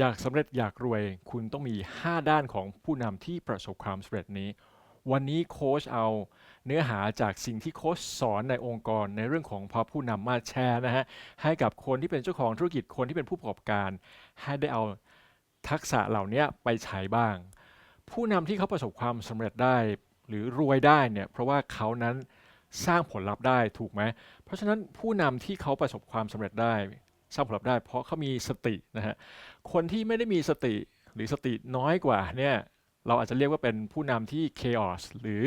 อยากสำเร็จอยากรวย คุณต้องมี 5 ด้านของผู้นำที่ประสบความสำเร็จนี้ วันนี้โค้ชเอาเนื้อหาจากสิ่งที่โค้ชสอนในองค์กรในเรื่องของพอผู้นำมาแชร์นะฮะ ให้กับคนที่เป็นเจ้าของธุรกิจคนที่เป็นผู้ประกอบการ ให้ได้เอาทักษะเหล่านี้ไปใช้บ้าง ผู้นำที่เขาประสบความสำเร็จได้ หรือรวยได้เนี่ยเพราะว่าเขานั้นสร้างผลลัพธ์ได้ถูกไหมเพราะฉะนั้นผู้นำที่เขาประสบความสำเร็จได้ สร้างผลลัพธ์ได้ เพราะเขามีสตินะฮะคนที่ไม่ได้มีสติหรือสติน้อยกว่าเนี่ยเราอาจจะเรียกว่าเป็นผู้นำที่ chaos หรือ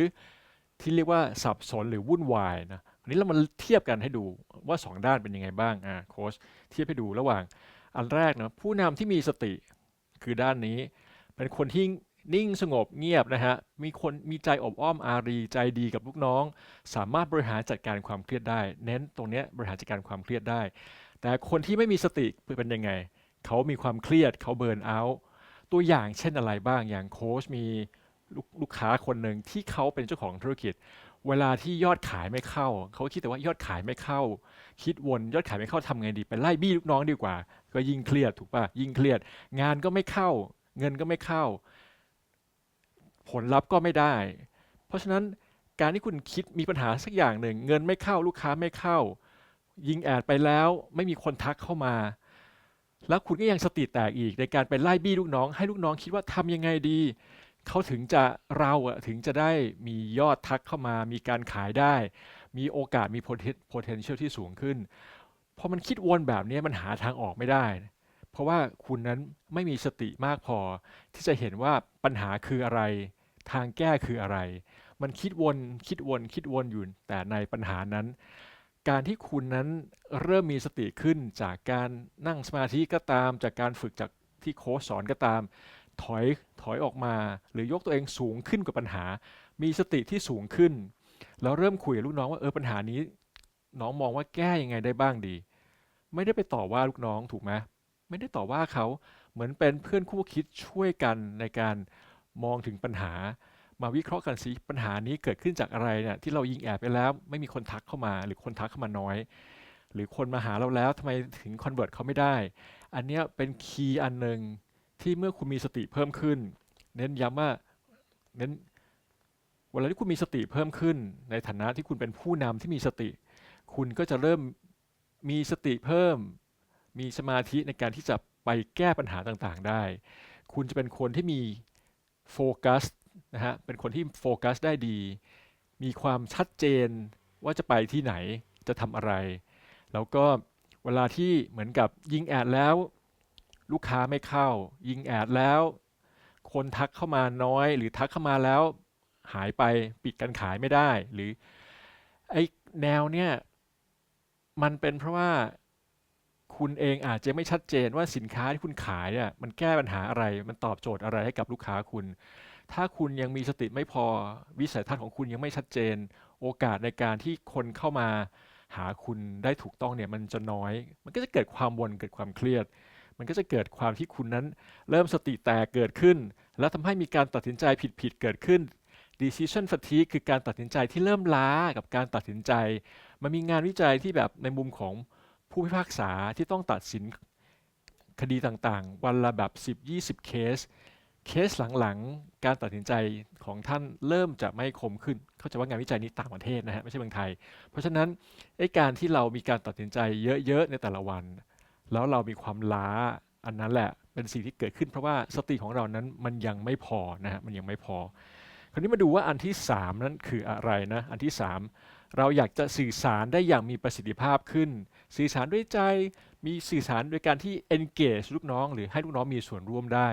ที่เรียกว่าสับสนหรือวุ่นวายนะอันนี้เรามาเทียบกันให้ดูว่า 2 ด้านเป็นยังไงบ้างอ่าโค้ชเทียบให้ดูระหว่างอันแรกนะผู้นำที่มีสติคือด้านนี้ เป็นคนที่นิ่งสงบเงียบนะฮะ มีคนมีใจอบอ้อมอารี ใจดีกับลูกน้อง สามารถบริหารจัดการความเครียดได้ เน้นตรงเนี้ยบริหารจัดการความเครียดได้ แต่คนที่ไม่มีสติเป็นยังไง เขามีความเครียดเขาเบิร์นเอาท์ตัวอย่างเช่นอะไรบ้างอย่างโค้ชมีลูกลูกค้าคนหนึ่งที่เขาเป็นเจ้าของธุรกิจ เวลาที่ยอดขายไม่เข้า เขาคิดแต่ว่ายอดขายไม่เข้า คิดวนยอดขายไม่เข้าทำไงดีไปไล่บี้ลูกน้องดีกว่า ก็ยิ่งเครียดถูกปะยิ่งเครียด งานก็ไม่เข้า เงินก็ไม่เข้า ผลลัพธ์ก็ไม่ได้ เพราะฉะนั้นการที่คุณคิดมีปัญหาสักอย่างหนึ่ง เงินไม่เข้าลูกค้าไม่เข้า ยิงแอดไปแล้วไม่มีคนทักเข้ามา แล้วคุณก็ยังสติแตกอีกในการไปไล่บี้ลูกน้อง ให้ลูกน้องคิดว่าทำยังไงดี เขาถึงจะเราอะถึงจะได้มียอดทักเข้ามา มีการขายได้ มีโอกาสมี potential ที่สูงขึ้นพอมันคิดวนแบบนี้มันหาทางออกไม่ได้ เพราะว่าคุณนั้นไม่มีสติมากพอ ที่จะเห็นว่าปัญหาคืออะไร ทางแก้คืออะไร มันคิดวนคิดวนคิดวนอยู่แต่ในปัญหานั้น การที่คุณนั้นเริ่มมีสติขึ้นจากการนั่งสมาธิก็ตาม จากการฝึกจากที่โค้ชสอนก็ตาม ถอยถอยออกมา หรือยกตัวเองสูงขึ้นกว่าปัญหา มีสติที่สูงขึ้น แล้วเริ่มคุยกับลูกน้องว่าเออปัญหานี้ น้องมองว่าแก้ยังไงได้บ้างดี ไม่ได้ไปต่อว่าลูกน้องถูกไหมไม่ได้ต่อว่าเขาเหมือนเป็นเพื่อนคู่คิดช่วยกันในการมองถึงปัญหา มาวิเคราะห์กันสิปัญหานี้เกิดขึ้นจากอะไรเนี่ยที่เรายิงแอบไปแล้ว ไม่มีคนทักเข้ามาหรือคนทักเข้ามาน้อย หรือคนมาหาเราแล้วทำไมถึงคอนเวิร์ตเขาไม่ได้ อันนี้เป็นคีย์อันหนึ่งที่เมื่อคุณมีสติเพิ่มขึ้น เน้นย้ำว่าเน้นเวลาที่คุณมีสติเพิ่มขึ้น ในฐานะที่คุณเป็นผู้นำที่มีสติ คุณก็จะเริ่มมีสติเพิ่ม มีสมาธิในการที่จะไปแก้ปัญหาต่างๆได้ คุณจะเป็นคนที่มีโฟกัส นะฮะเป็นคนที่โฟกัสได้ดี มีความชัดเจนว่าจะไปที่ไหนจะทำอะไร แล้วก็เวลาที่เหมือนกับยิงแอดแล้ว ลูกค้าไม่เข้า ยิงแอดแล้ว คนทักเข้ามาน้อย หรือทักเข้ามาแล้วหายไปปิดการขายไม่ได้ หรือไอ้แนวเนี้ยมันเป็นเพราะว่าคุณเองอาจจะไม่ชัดเจนว่าสินค้าที่คุณขายเนี่ยมันแก้ปัญหาอะไร มันตอบโจทย์อะไรให้กับลูกค้าคุณ ถ้าคุณยังมีสติไม่พอ วิสัยทัศน์ของคุณยังไม่ชัดเจน โอกาสในการที่คนเข้ามาหาคุณได้ถูกต้องเนี่ยมันจะน้อย มันก็จะเกิดความวนเกิดความเครียด มันก็จะเกิดความที่คุณนั้น เริ่มสติแตกเกิดขึ้น แล้วทำให้มีการตัดสินใจผิดๆเกิดขึ้น decision fatigue คือการตัดสินใจที่เริ่มล้ากับการตัดสินใจ มันมีงานวิจัยที่แบบในมุมของผู้พิพากษาที่ต้องตัดสินคดีต่างๆ วันละแบบ 10-20 เคส เคสหลังๆ การตัดสินใจของท่านเริ่มจะไม่คมขึ้น เข้าใจว่างานวิจัยนี้ต่างประเทศนะฮะไม่ใช่เมืองไทย เพราะฉะนั้นไอ้การที่เรามีการตัดสินใจเยอะๆในแต่ละวัน แล้วเรามีความล้าอันนั้นแหละเป็นสิ่งที่เกิดขึ้นเพราะว่าสติของเรานั้นมันยังไม่พอนะฮะมันยังไม่พอ คราวนี้มาดูว่าอันที่ 3 นั้นคืออะไรนะอันที่ 3 เราอยากจะสื่อสารได้อย่างมีประสิทธิภาพขึ้น สื่อสารด้วยใจมีสื่อสารโดยการที่ engage ลูกน้อง หรือให้ลูกน้องมีส่วนร่วมได้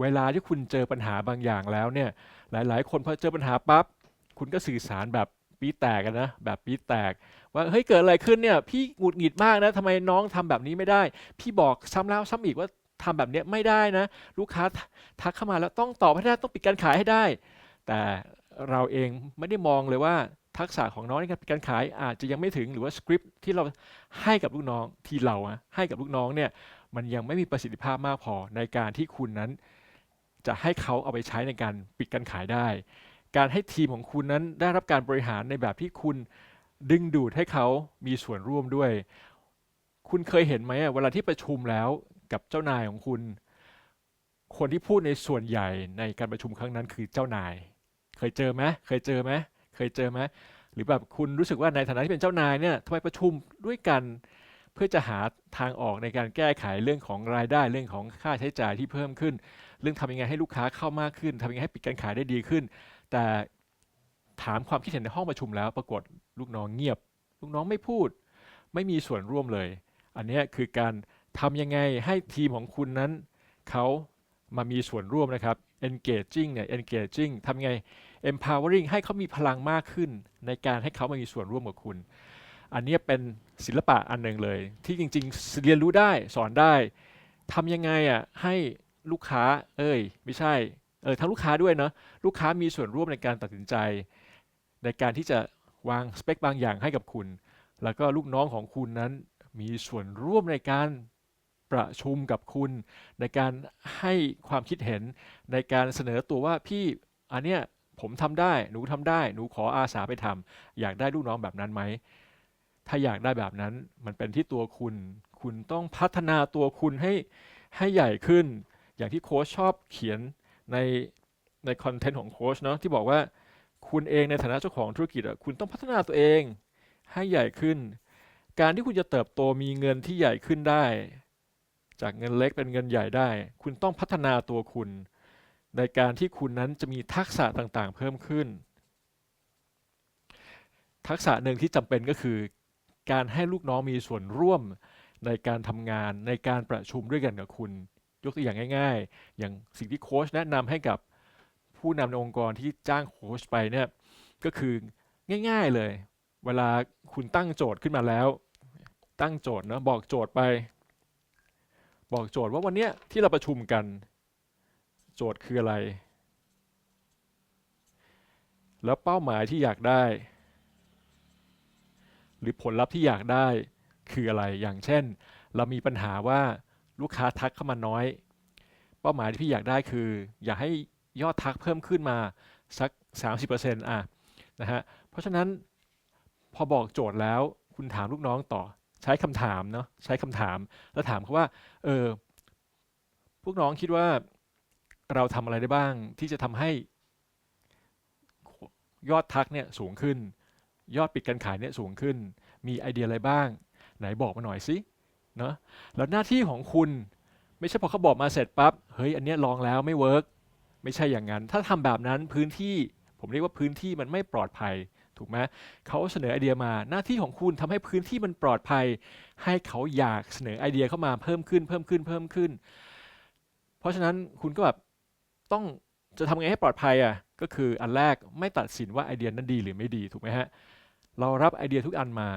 เวลาที่คุณเจอปัญหาบางอย่างแล้วเนี่ย หลาย ๆ คนพอเจอปัญหาปั๊บ คุณก็สื่อสารแบบปีแตกกันนะ แบบปีแตก ว่าเฮ้ยเกิดอะไรขึ้นเนี่ย พี่หงุดหงิดมากนะทำไมน้องทำแบบนี้ไม่ได้ พี่บอกซ้ำแล้วซ้ำอีกว่าทำแบบเนี้ยไม่ได้นะ ลูกค้าทักเข้ามาแล้วต้องตอบให้ได้ต้องปิดการขายให้ได้ แต่เราเองไม่ได้มองเลยว่าทักษะของน้องในการปิดการขายอาจจะยังไม่ถึงหรือว่าสคริปที่เราให้กับลูกน้องที่เราอะให้กับลูกน้องเนี่ยมันยังไม่มีประสิทธิภาพมากพอในการที่คุณนั้น จะให้เขาเอาไปใช้ในการปิดการขายได้ การให้ทีมของคุณนั้นได้รับการบริหารในแบบที่คุณดึงดูดให้เขามีส่วนร่วมด้วย คุณเคยเห็นไหมเวลาที่ประชุมแล้วกับเจ้านายของคุณ คนที่พูดในส่วนใหญ่ในการประชุมครั้งนั้นคือเจ้านาย เคยเจอไหมเคยเจอไหมเคยเจอไหมหรือแบบคุณรู้สึกว่าในฐานะที่เป็นเจ้านายเนี่ยทำไมประชุมด้วยกัน เพื่อจะหาทางออกในการแก้ไขเรื่องของรายได้เรื่องของค่าใช้จ่ายที่เพิ่มขึ้น เรื่องทำยังไงให้ลูกค้าเข้ามากขึ้นทำยังไงให้ปิดการขายได้ดีขึ้น แต่ถามความคิดเห็นในห้องประชุมแล้ว ปรากฏลูกน้องเงียบ ลูกน้องไม่พูด ไม่มีส่วนร่วมเลย อันนี้คือการทำยังไงให้ทีมของคุณนั้นเขามามีส่วนร่วมนะครับ engaging เนี่ย engaging ทำยังไง empowering ให้เขามีพลังมากขึ้น ในการให้เขามามีส่วนร่วมกับคุณ อันนี้เป็นศิลปะอันหนึ่งเลย ที่จริงๆ เรียนรู้ได้สอนได้ทำยังไงอะให้ลูกค้าเอ้ย ไม่ใช่เออทั้งลูกค้าด้วยเนาะลูกค้ามีส่วนร่วมในการตัดสินใจ ในการที่จะวางสเปคบางอย่างให้กับคุณ แล้วก็ลูกน้องของคุณนั้นมีส่วนร่วมในการประชุมกับคุณ ในการให้ความคิดเห็นในการเสนอตัวว่าพี่อันเนี้ยผมทำได้หนูทำได้ หนูขออาสาไปทำอยากได้ลูกน้องแบบนั้นไหม ถ้าอยากได้แบบนั้นมันเป็นที่ตัวคุณ คุณต้องพัฒนาตัวคุณให้ให้ใหญ่ขึ้น อย่างที่โค้ชชอบเขียนในในคอนเทนต์ของโค้ชเนาะที่บอกว่าคุณเองในฐานะเจ้าของธุรกิจอะคุณต้องพัฒนาตัวเองให้ใหญ่ขึ้น การที่คุณจะเติบโตมีเงินที่ใหญ่ขึ้นได้ จากเงินเล็กเป็นเงินใหญ่ได้ คุณต้องพัฒนาตัวคุณ ในการที่คุณนั้นจะมีทักษะต่างๆ เพิ่มขึ้น ทักษะหนึ่งที่จำเป็นก็คือ การให้ลูกน้องมีส่วนร่วมในการทำงานในการประชุมด้วยกันกับคุณ ยกตัวอย่างง่าย ๆ อย่างสิ่งที่โค้ชแนะนำให้กับผู้นำในองค์กรที่จ้างโค้ชไปเนี่ยก็คือง่าย ๆเลย เวลาคุณตั้งโจทย์ขึ้นมาแล้ว ตั้งโจทย์เนาะบอกโจทย์ไป บอกโจทย์ว่าวันเนี้ยที่เราประชุมกัน โจทย์คืออะไร แล้วเป้าหมายที่อยากได้ หรือผลลัพธ์ที่อยากได้คืออะไร อย่างเช่น เรามีปัญหาว่าลูกค้าทักเข้ามาน้อย เป้าหมายที่พี่อยากได้คือ อยากให้ยอดทักเพิ่มขึ้นมาสัก 30%อะนะฮะเพราะฉะนั้นพอบอกโจทย์แล้วคุณถามลูกน้องต่อใช้คำถามเนาะใช้คำถามแล้วถามเขาว่าเออพวกน้องคิดว่าเราทำอะไรได้บ้างที่จะทำให้ยอดทักเนี่ยสูงขึ้น ยอดปิดการขายเนี่ยสูงขึ้น มีไอเดียอะไรบ้าง ไหนบอกมาหน่อยสิเนาะแล้วหน้าที่ของคุณไม่ใช่พอเขาบอกมาเสร็จปั๊บเฮ้ยอันเนี้ยลองแล้วไม่เวิร์กไม่ใช่อย่างนั้น ถ้าทำแบบนั้นพื้นที่ผมเรียกว่าพื้นที่มันไม่ปลอดภัยถูกไหมเขาเสนอไอเดียมาหน้าที่ของคุณทำให้พื้นที่มันปลอดภัย ให้เขาอยากเสนอไอเดียเข้ามาเพิ่มขึ้นเพิ่มขึ้นเพิ่มขึ้น เพราะฉะนั้นคุณก็แบบต้องจะทำไงให้ปลอดภัยอะก็คืออันแรกไม่ตัดสินว่าไอเดียนั้นดีหรือไม่ดีถูกไหมฮะ เรารับไอเดียทุกอันมา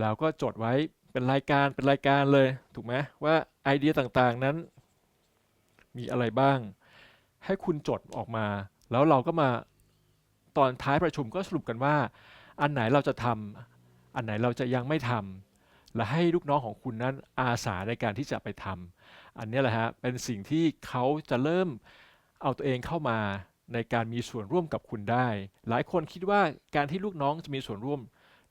แล้วก็จดไว้เป็นรายการเป็นรายการเลยถูกไหมว่าไอเดียต่างๆนั้น มีอะไรบ้าง ให้คุณจดออกมา แล้วเราก็มาตอนท้ายประชุมก็สรุปกันว่า อันไหนเราจะทำอันไหนเราจะยังไม่ทำและให้ลูกน้องของคุณนั้นอาสาในการที่จะไปทำอันนี้แหละฮะเป็นสิ่งที่เขาจะเริ่มเอาตัวเองเข้ามา ในการมีส่วนร่วมกับคุณได้ หลายคนคิดว่าการที่ลูกน้องจะมีส่วนร่วม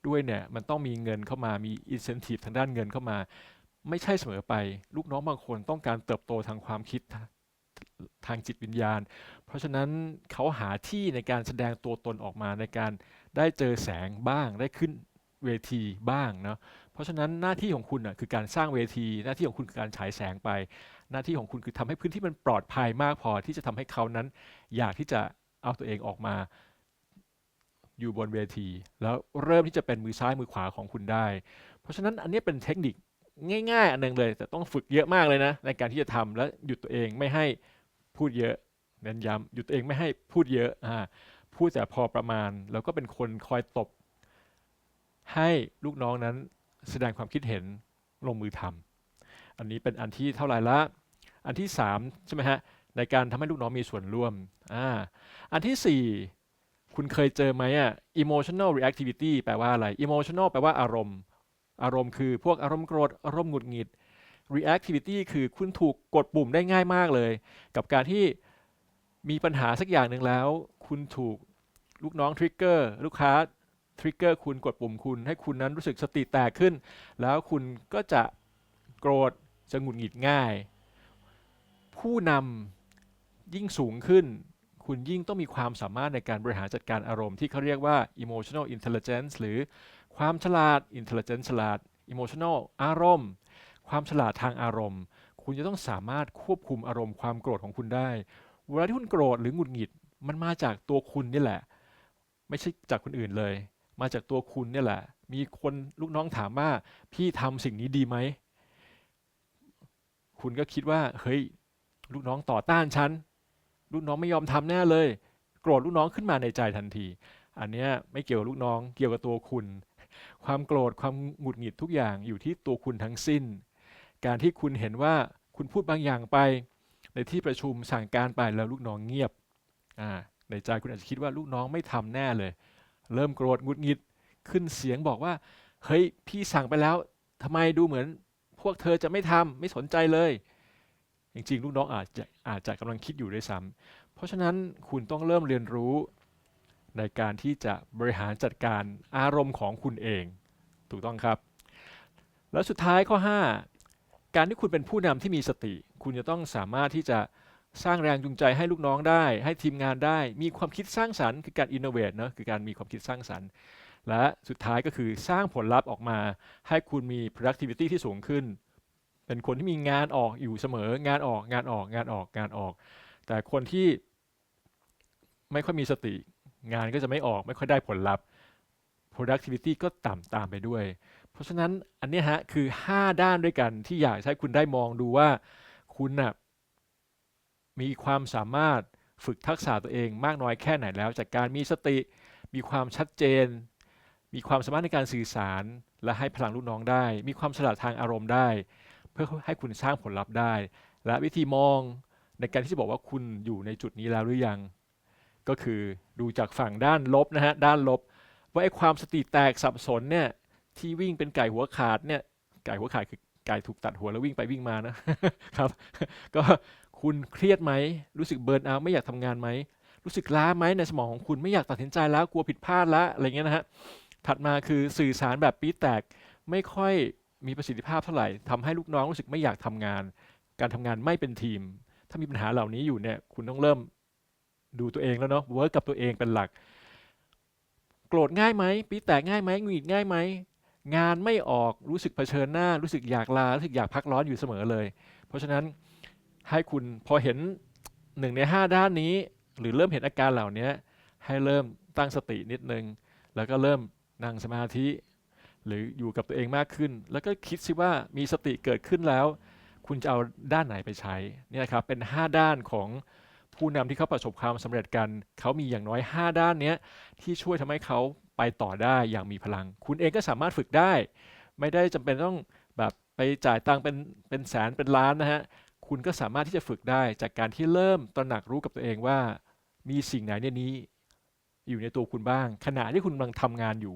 ด้วยเนี่ยมันต้องมีเงินเข้ามามี incentive ทางด้านเงินเข้ามา ไม่ใช่เสมอไป ลูกน้องบางคนต้องการเติบโตทางความคิดทางจิตวิญญาณ เพราะฉะนั้นเขาหาที่ในการแสดงตัวตนออกมาในการได้เจอแสงบ้างได้ขึ้นเวทีบ้างเนาะเพราะฉะนั้นหน้าที่ของคุณอะคือการสร้างเวที หน้าที่ของคุณคือการฉายแสงไป หน้าที่ของคุณคือทำให้พื้นที่มันปลอดภัยมากพอที่จะทำให้เขานั้น อยากที่จะเอาตัวเองออกมา อยู่บนเวที แล้วเริ่มที่จะเป็นมือซ้ายมือขวาของคุณได้ เพราะฉะนั้นอันนี้เป็นเทคนิคง่าย ๆ อันหนึงเลย แต่ต้องฝึกเยอะมากเลยนะ ในการที่จะทำและหยุดตัวเองไม่ให้พูดเยอะเน้นย้ำหยุดตัวเองไม่ให้พูดเยอะอ่าพูดแต่พอประมาณ แล้วก็เป็นคนคอยตบ ให้ลูกน้องนั้นแสดงความคิดเห็นลงมือทำอันนี้เป็นอันที่เท่าไหร่ละ อันที่สามใช่ไหมฮะในการทำให้ลูกน้องมีส่วนร่วมอ่าอันที่สี่คุณเคยเจอไหมอะ emotional reactivity แปลว่าอะไร emotional แปลว่าอารมณ์ อารมณ์คือพวกอารมณ์โกรธอารมณ์หงุดหงิด reactivity คือคุณถูกกดปุ่มได้ง่ายมากเลย กับการที่มีปัญหาสักอย่างหนึ่งแล้ว คุณถูกลูกน้องทริกเกอร์ลูกค้าทริกเกอร์คุณกดปุ่มคุณ ให้คุณนั้นรู้สึกสติแตกขึ้น แล้วคุณก็จะโกรธจะหงุดหงิดง่าย ผู้นำยิ่งสูงขึ้น คุณยิ่งต้องมีความสามารถในการบริหารจัดการอารมณ์ที่เขาเรียกว่า emotional intelligence หรือความฉลาด intelligence ฉลาด emotional อารมณ์ ความฉลาดทางอารมณ์ คุณจะต้องสามารถควบคุมอารมณ์ความโกรธของคุณได้ เวลาที่คุณโกรธหรือหงุดหงิด มันมาจากตัวคุณนี่แหละ ไม่ใช่จากคนอื่นเลย มาจากตัวคุณนี่แหละ มีคนลูกน้องถามว่าพี่ทำสิ่งนี้ดีไหม คุณก็คิดว่าเฮ้ย ลูกน้องต่อต้านฉันลูกน้องไม่ยอมทำแน่เลย โกรธลูกน้องขึ้นมาในใจทันที อันเนี้ยไม่เกี่ยวกับลูกน้องเกี่ยวกับตัวคุณ ความโกรธความหงุดหงิดทุกอย่างอยู่ที่ตัวคุณทั้งสิ้น การที่คุณเห็นว่าคุณพูดบางอย่างไป ในที่ประชุมสั่งการไปแล้วลูกน้องเงียบอ่าในใจคุณอาจจะคิดว่าลูกน้องไม่ทำแน่เลย เริ่มโกรธหงุดหงิดขึ้นเสียงบอกว่าเฮ้ยพี่สั่งไปแล้วทำไมดูเหมือน พวกเธอจะไม่ทำไม่สนใจเลย จริงๆ ลูกน้องอาจจะอาจจะกำลังคิดอยู่ด้วยซ้ำเพราะฉะนั้นคุณต้องเริ่มเรียนรู้ในการที่จะบริหารจัดการอารมณ์ของคุณเอง ถูกต้องครับ แล้วสุดท้ายข้อ 5 การที่คุณเป็นผู้นำที่มีสติ คุณจะต้องสามารถที่จะสร้างแรงจูงใจให้ลูกน้องได้ ให้ทีมงานได้ มีความคิดสร้างสรรค์คือการ innovate เนอะคือการมีความคิดสร้างสรรค์ และสุดท้ายก็คือสร้างผลลัพธ์ออกมา ให้คุณมี productivity ที่สูงขึ้น เป็นคนที่มีงานออกอยู่เสมองานออกงานออกงานออกงานออก แต่คนที่ไม่ค่อยมีสติ งานก็จะไม่ออกไม่ค่อยได้ผลลัพธ์ productivity ก็ต่ำตามไปด้วย เพราะฉะนั้นอันนี้ฮะคือ 5 ด้านด้วยกันที่อยากให้คุณได้มองดูว่าคุณน่ะมีความสามารถฝึกทักษะตัวเองมากน้อยแค่ไหนแล้ว จากการมีสติมีความชัดเจน มีความสามารถในการสื่อสาร และให้พลังลูกน้องได้ มีความฉลาดทางอารมณ์ได้ เพื่อให้คุณสร้างผลลัพธ์ได้ และวิธีมองในการที่จะบอกว่าคุณอยู่ในจุดนี้แล้วหรือยัง ก็คือดูจากฝั่งด้านลบนะฮะด้านลบ ว่าไอ้ความสติแตกสับสนเนี่ยที่วิ่งเป็นไก่หัวขาดเนี่ยไก่หัวขาดคือไก่ถูกตัดหัวแล้ววิ่งไปวิ่งมานะครับ ก็คุณเครียดไหมรู้สึกเบิร์นเอาท์ไม่อยากทำงานไหมรู้สึกล้าไหมในสมองของคุณไม่อยากตัดสินใจแล้วกลัวผิดพลาดแล้วอะไรเงี้ยนะฮะถัดมาคือสื่อสารแบบปี๊ดแตกไม่ค่อย มีประสิทธิภาพเท่าไหร่ทำให้ลูกน้องรู้สึกไม่อยากทำงาน การทำงานไม่เป็นทีม ถ้ามีปัญหาเหล่านี้อยู่เนี่ยคุณต้องเริ่มดูตัวเองแล้วเนาะเวิร์กกับตัวเองเป็นหลัก โกรธง่ายไหมปีแตกง่ายไหมหงุดหงิดง่ายไหมงานไม่ออกรู้สึกเผชิญหน้า รู้สึกอยากลารู้สึกอยากพักร้อนอยู่เสมอเลย เพราะฉะนั้นให้คุณพอเห็นหนึ่งในห้าด้านนี้ หรือเริ่มเห็นอาการเหล่านี้ให้เริ่มตั้งสตินิดนึง แล้วก็เริ่มนั่งสมาธิ หรืออยู่กับตัวเองมากขึ้น แล้วก็คิดสิว่ามีสติเกิดขึ้นแล้ว คุณจะเอาด้านไหนไปใช้เนี่ยครับเป็น 5 ด้านของผู้นำที่เขาประสบความสำเร็จกัน เขามีอย่างน้อย 5 ด้านเนี้ยที่ช่วยทำให้เขาไปต่อได้อย่างมีพลัง คุณเองก็สามารถฝึกได้ ไม่ได้จำเป็นต้องแบบไปจ่ายตังค์เป็นเป็นแสนเป็นล้านนะฮะคุณก็สามารถที่จะฝึกได้จากการที่เริ่มตระหนักรู้กับตัวเองว่า มีสิ่งไหนในนี้ อยู่ในตัวคุณบ้าง ขณะที่คุณกำลังทำงานอยู่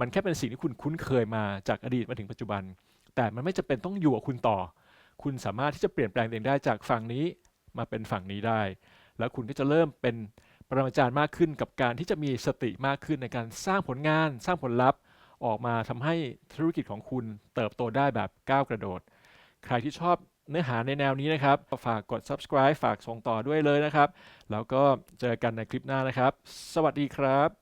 มันแค่เป็นสิ่งที่คุณคุ้นเคยมาจากอดีตมาถึงปัจจุบัน แต่มันไม่จำเป็นต้องอยู่กับคุณต่อ คุณสามารถที่จะเปลี่ยนแปลงเองได้จากฝั่งนี้มาเป็นฝั่งนี้ได้ แล้วคุณก็จะเริ่มเป็นปรมาจารย์มากขึ้นกับการที่จะมีสติมากขึ้นในการสร้างผลงาน สร้างผลลัพธ์ออกมาทำให้ธุรกิจของคุณเติบโตได้แบบก้าวกระโดด ใครที่ชอบเนื้อหาในแนวนี้นะครับ ฝากกด subscribe ฝากส่งต่อด้วยเลยนะครับ แล้วก็เจอกันในคลิปหน้านะครับ สวัสดีครับ